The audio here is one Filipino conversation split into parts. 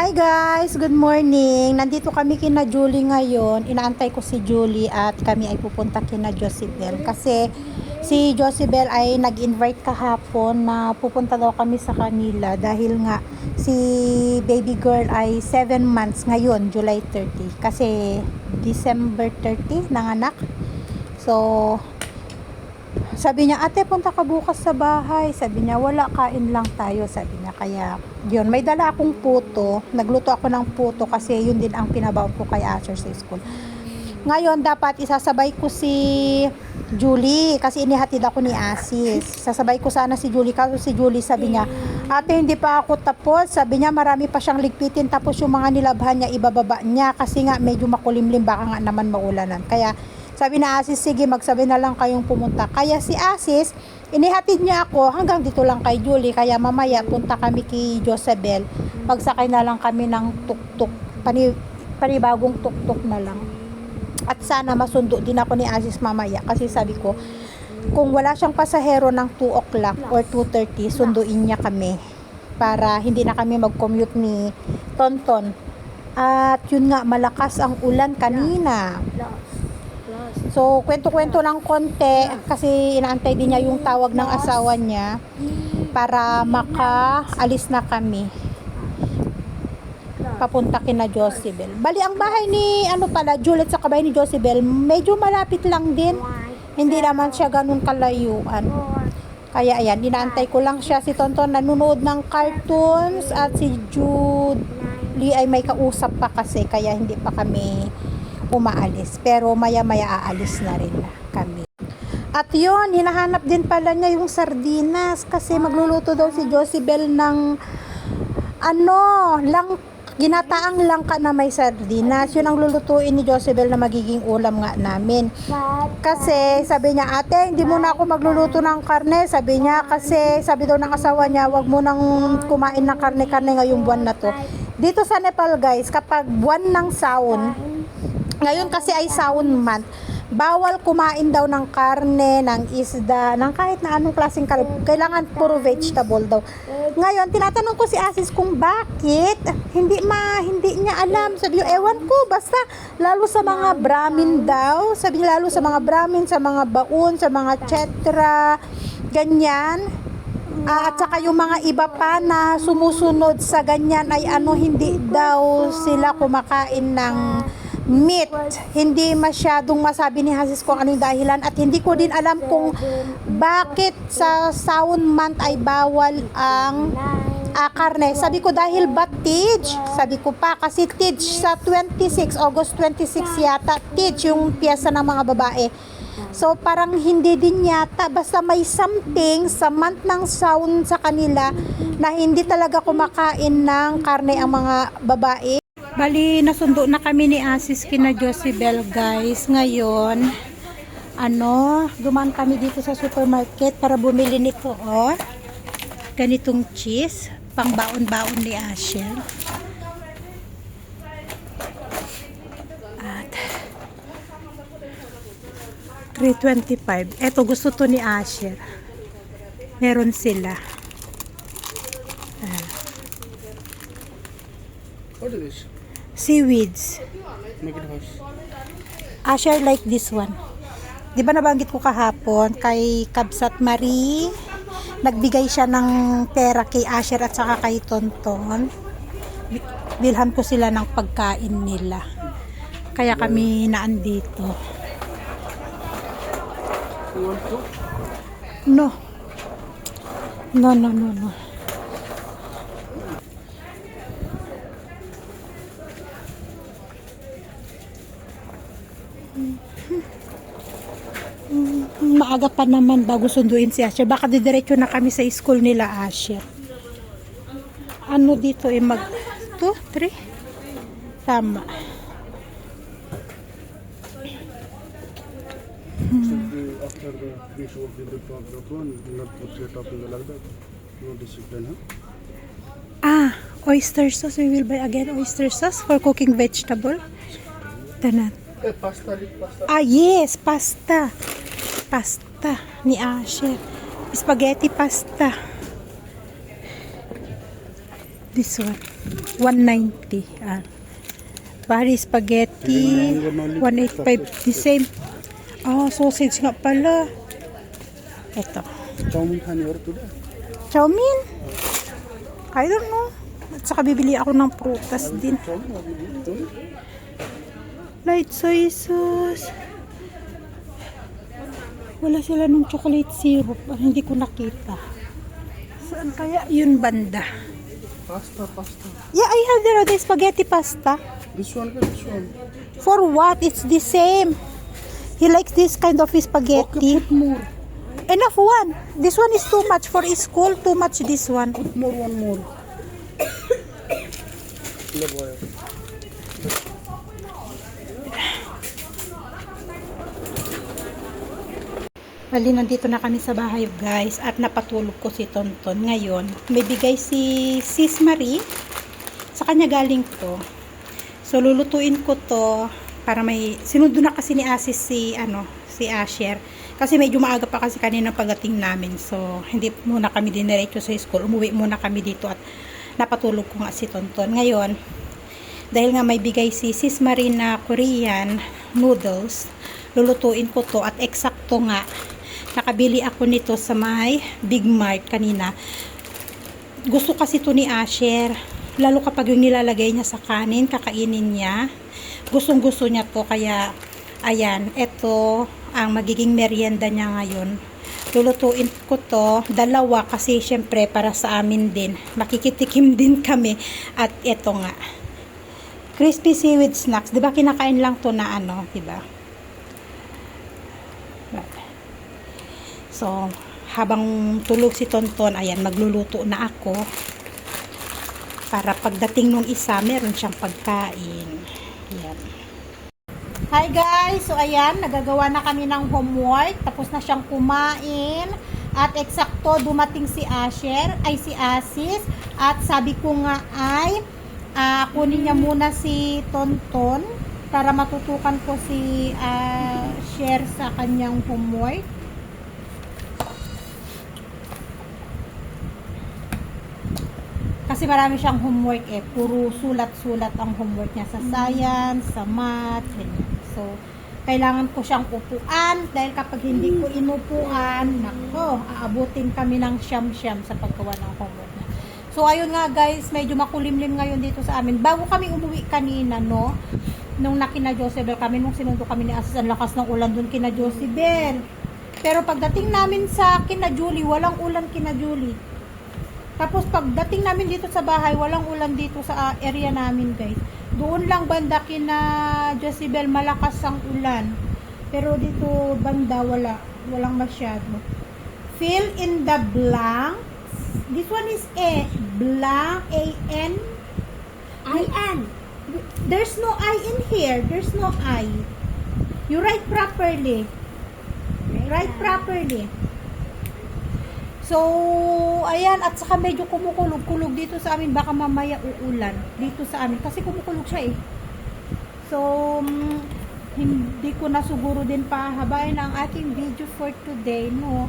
Hi guys! Good morning! Nandito kami kina Julie ngayon. Inaantay ko si Julie at kami ay pupunta kina Josibel. Kasi si Josibel ay nag-invite kahapon na pupunta daw kami sa kanila dahil nga si baby girl ay 7 months ngayon, July 30. Kasi December 30 nanganak. So, sabi niya, ate, punta ka bukas sa bahay. Sabi niya, wala, kain lang tayo. Sabi niya, kaya, yun, may dala akong puto. Nagluto ako ng puto kasi yun din ang pinabaon ko kay Asher sa school. Ngayon, dapat isasabay ko si Julie kasi inihatid ako ni Asis. Sasabay ko sana si Julie kasi si Julie sabi niya, ate, hindi pa ako tapos. Sabi niya, marami pa siyang ligpitin tapos yung mga nilabhan niya, ibababa niya kasi nga medyo makulimlim, baka nga naman maulanan. Kaya, sabi na Asis, sige, magsabi na lang kayong pumunta. Kaya si Asis, inihatid niya ako hanggang dito lang kay Julie. Kaya mamaya punta kami kay Josabel. Magsakay na lang kami ng tuk-tuk. Pani, panibagong tuk-tuk na lang. At sana masundo din ako ni Asis mamaya. Kasi sabi ko, kung wala siyang pasahero ng 2 o'clock or 2.30, sunduin niya kami. Para hindi na kami mag-commute ni Tonton. At yun nga, malakas ang ulan kanina. So, kwento-kwento lang konti kasi inaantay din niya yung tawag ng asawa niya para makaalis na kami papunta kina Josibel. Bali, ang bahay ni, ano pala, Juliet sa kabahay ni Josibel, medyo malapit lang din. Hindi naman siya ganun kalayuan. Kaya ayan, inaantay ko lang siya. Si Tonton nanonood ng cartoons at si Julie ay may kausap pa kasi kaya hindi pa kami umaalis. Pero maya-maya aalis na rin kami. At yun, hinahanap din pala niya yung sardinas kasi magluluto daw si Josibel ng ano, lang ginataang langka na may sardinas. Yun ang lulutuin ni Josibel na magiging ulam nga namin. Kasi sabi niya, ate, hindi mo na ako magluluto ng karne. Sabi niya, kasi sabi daw ng asawa niya, wag mo nang kumain ng karne-karne ngayong buwan na to. Dito sa Nepal guys, kapag buwan ng saon, ngayon kasi ay saon month, bawal kumain daw ng karne, ng isda, ng kahit na anong klaseng karne. Kailangan puro vegetable daw. Ngayon, tinatanong ko si Asis kung bakit hindi ma hindi niya alam. Sabi niya, ewan ko, basta lalo sa mga Brahmin daw. Sabi niya, lalo sa mga Brahmin, sa mga baon, sa mga chetra, ganyan. Ah, at saka yung mga iba pa na sumusunod sa ganyan ay ano, hindi daw sila kumakain ng meat. Hindi masyadong masabi ni Hasis kung ano yung dahilan at hindi ko din alam kung bakit sa saun month ay bawal ang ah, karne. Sabi ko dahil ba Tidge? Sabi ko pa kasi Tidge sa 26, August 26 yata, Tidge yung piyesa ng mga babae. So parang hindi din yata basta may something sa month ng saun sa kanila na hindi talaga kumakain ng karne ang mga babae. Bali, nasundo na kami ni Asis kina Josibel guys. Ngayon, ano, dumaan kami dito sa supermarket para bumili nito, oh. Ganitong cheese, pang baon-baon ni Asher. At 325. Eto, gusto to ni Asher. Meron sila. What is this? Seaweeds. Asher like this one. Di ba nabanggit ko kahapon kay Kabsat Marie, nagbigay siya ng pera kay Asher at saka kay Tonton. Bi- Bilhan ko sila ng pagkain nila. Kaya kami naandito. You want to? No. No, no, no, no. Maaga pa naman bago sunduin si Asher. Baka didiretso na kami sa school nila, Asher. Ano dito eh, mag... 2, 3? Tama. Be after the finish in the that one, not put it up in the like that. No discipline, huh? Ah, oyster sauce. We will buy again oyster sauce for cooking vegetable. Tanan. Eh, pasta, pasta. Ah, yes, pasta pasta ni Asher. Spaghetti pasta. This one. 190. Ah. Pari spaghetti. 185. The same. Ah, oh, sausage nga pala. Ito. Chowmin honey or tuda? Chowmin? I don't know. At saka bibili ako ng prutas din. Light soy sauce. Wala sila nung chocolate syrup. Hindi ko nakita. Saan kaya yun banda? Pasta, pasta. Yeah, I have there the spaghetti pasta. This one, this one. For what? It's the same. He likes this kind of spaghetti. Okay, put more. Enough one. This one is too much for school. Too much this one. Put more, one more. Bali, nandito na kami sa bahay guys at napatulog ko si Tonton ngayon. May bigay si Sis Marie. Sa kanya galing to. So, lulutuin ko to para may, sinundo na kasi ni Asis si, ano, si Asher. Kasi medyo maaga pa kasi kanina pagdating namin. So, hindi muna kami diniretso sa school. Umuwi muna kami dito at napatulog ko nga si Tonton. Ngayon, dahil nga may bigay si Sis Marie na Korean noodles, lulutuin ko to at eksakto nga nakabili ako nito sa may Big Mart kanina. Gusto kasi to ni Asher. Lalo kapag yung nilalagay niya sa kanin, kakainin niya. Gustong gusto niya to kaya ayan, ito ang magiging merienda niya ngayon. Lulutuin ko to, dalawa kasi syempre para sa amin din. Makikitikim din kami at ito nga. Crispy seaweed snacks, 'di ba kinakain lang to na ano, 'di ba? So, habang tulog si Tonton, ayan, magluluto na ako. Para pagdating nung isa, meron siyang pagkain. Ayan. Hi guys! So, ayan, nagagawa na kami ng homework. Tapos na siyang kumain. At eksakto, dumating si Asher, ay si Asis. At sabi ko nga ay, ah, kunin niya muna si Tonton para matutukan ko si ah, share sa kanyang homework. Kasi marami siyang homework eh. Puro sulat-sulat ang homework niya sa science, sa math, ganyan. So, kailangan ko siyang upuan dahil kapag hindi ko inupuan, nako, aabutin kami ng siyam-siyam sa paggawa ng homework niya. So, ayun nga guys, medyo makulimlim ngayon dito sa amin. Bago kami umuwi kanina, no, nung nakina Josebel kami, nung sinundo kami ni Asis, ang lakas ng ulan dun kina Josebel. Pero pagdating namin sa kina Julie, walang ulan kina Julie. Tapos pagdating namin dito sa bahay, walang ulan dito sa ah, area namin, guys. Doon lang banda kina Josibel malakas ang ulan. Pero dito banda wala, walang masyado. Fill in the blanks. This one is A, blank, A N I N. There's no I in here. There's no I. You write properly. Write properly. So, ayan, at saka medyo kumukulog-kulog dito sa amin. Baka mamaya uulan dito sa amin. Kasi kumukulog siya eh. So, mm, hindi ko na siguro din pahabain ang aking video for today, no?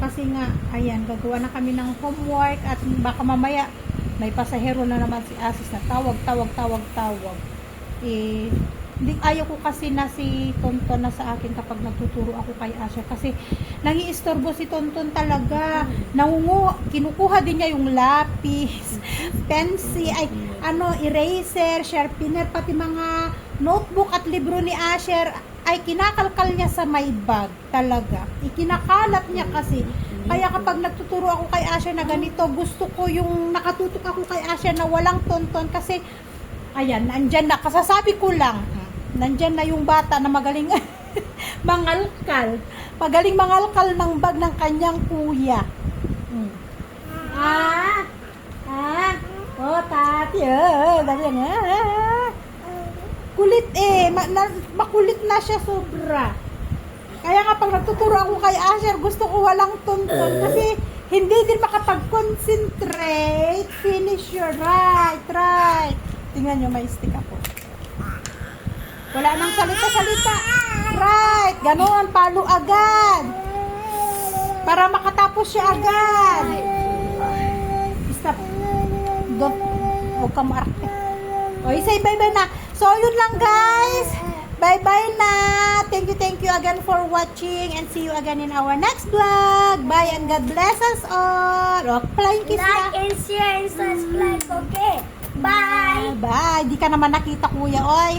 Kasi nga, ayan, gagawa na kami ng homework at baka mamaya may pasahero na naman si Asis na tawag, tawag, tawag, tawag. Eh, hindi, ayaw ko kasi na si Tonton na sa akin kapag nagtuturo ako kay Asher. Kasi nangiistorbo si Tonton talaga. Nangungu kinukuha din niya yung lapis pencil ay ano eraser sharpener pati mga notebook at libro ni Asher ay kinakalkal niya sa may bag talaga. Ikinakalat niya kasi. Kaya kapag nagtuturo ako kay Asher na ganito gusto ko yung nakatutok ako kay Asher na walang tonton kasi ayan nandyan na. Kasasabi ko lang nandyan na yung bata na magaling mangalkal. Magaling mangalkal ng bag ng kanyang kuya. Hmm. Ah! Ah! Oh, tati. Oh, nga. Ah. Kulit eh. Ma- na- makulit na siya sobra. Kaya nga pag nagtuturo ako kay Asher, gusto ko walang tuntun kasi hindi din makapag-concentrate. Finish your right, right. Tingnan nyo, may stick ako. Wala nang salita-salita. Right. Ganon. Palo agad. Para makatapos siya agad. Stop. Don't. Huwag ka maarte. O, say bye-bye na. So, yun lang guys. Bye-bye na. Thank you, thank you again for watching and see you again in our next vlog. Bye and God bless us all. O, flying kiss na. Like and share and subscribe, okay? Bye! Bye. Di ka naman nakita kuya, oy.